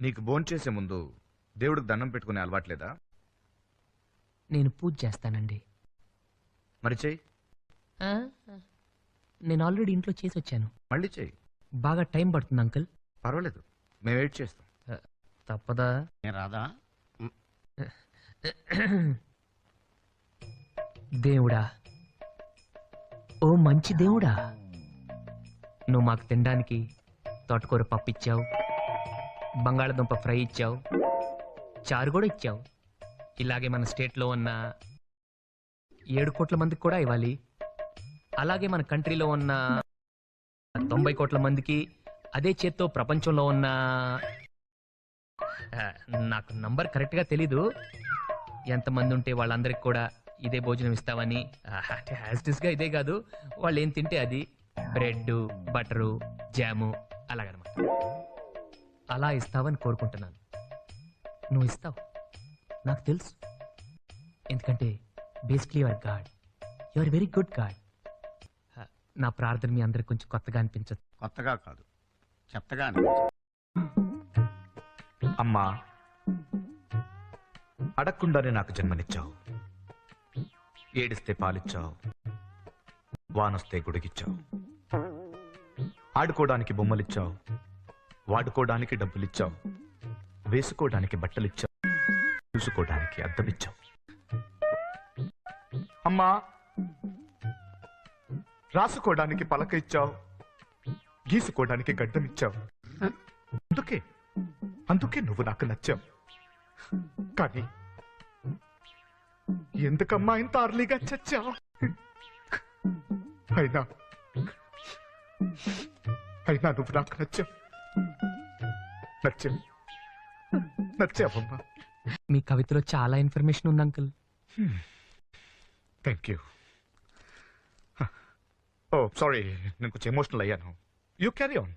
నీకు భోంచేసే ముందు దేవుడికి దండం పెట్టుకునే అలవాట్లేదా నేను పూజ చేస్తానండి. మరి చెయ్యి. ఆ? నేను ఆల్రెడీ ఇంట్లో చేసి వచ్చాను. మళ్ళీ చెయ్యి. బాగా టైం పడుతుంది అంకుల్. పర్వాలేదు. మేము వెయిట్ చేస్తాం. తప్పదా? ఏ రాదా? దేవుడా. ఓ మంచి దేవుడా. నువ్వు మాకు తినడానికి తోటకూర పప్పు ఇచ్చావు. బంగాళదుంప ఫ్రై ఇచ్చావు. చారు కూడా ఇచ్చావు. ఇలాగే మన స్టేట్లో ఉన్న ఏడు కోట్ల మందికి కూడా ఇవ్వాలి. అలాగే మన కంట్రీలో ఉన్న తొంభై కోట్ల మందికి అదే చేత్తో ప్రపంచంలో ఉన్న నాకు నంబర్ కరెక్ట్గా తెలీదు. ఎంతమంది ఉంటే వాళ్ళందరికి కూడా ఇదే భోజనం ఇస్తావని గా ఇదే కాదు వాళ్ళు ఏం తింటే అది. బ్రెడ్ బటరు జాము అలాగనమాట. అలా ఇస్తావని కోరుకుంటున్నాను. నువ్వు ఇస్తావు. నాకు తెలుసు. ఎందుకంటే basically your god. Your very good god. నా ప్రార్థన మీ అందరికి కొంచెం కొత్తగా అనిపించదు. కొత్తగా కాదు. చెత్తగా అనిపించింది. అమ్మా అడగకుండానే నాకు జన్మనిచ్చావు. ఏడిస్తే పాలిచ్చావు. వానొస్తే గుడిగిచ్చావు. ఆడుకోవడానికి బొమ్మలిచ్చావు. వాడుకోవడానికి డబ్బులిచ్చావు. వేసుకోవడానికి బట్టలిచ్చావు. చూసుకోవడానికి అద్దమిచ్చావు. అమ్మా రాసుకోవడానికి పలక ఇచ్చావు. గీసుకోవడానికి గడ్డం ఇచ్చావు అందుకే అందుకే నువ్వు నాకు నచ్చావు. కానీ ఎందుకమ్మా ఇంత అర్లీగా చచ్చావు? అయినా అయినా నువ్వు నాకు నచ్చావు. నచ్చావు నచ్చావమ్మా. మీ కవితలో చాలా ఇన్ఫర్మేషన్ ఉంది uncle. Thank you oh sorry నేను కొంచెం ఎమోషనల్ అయ్యాను. You carry on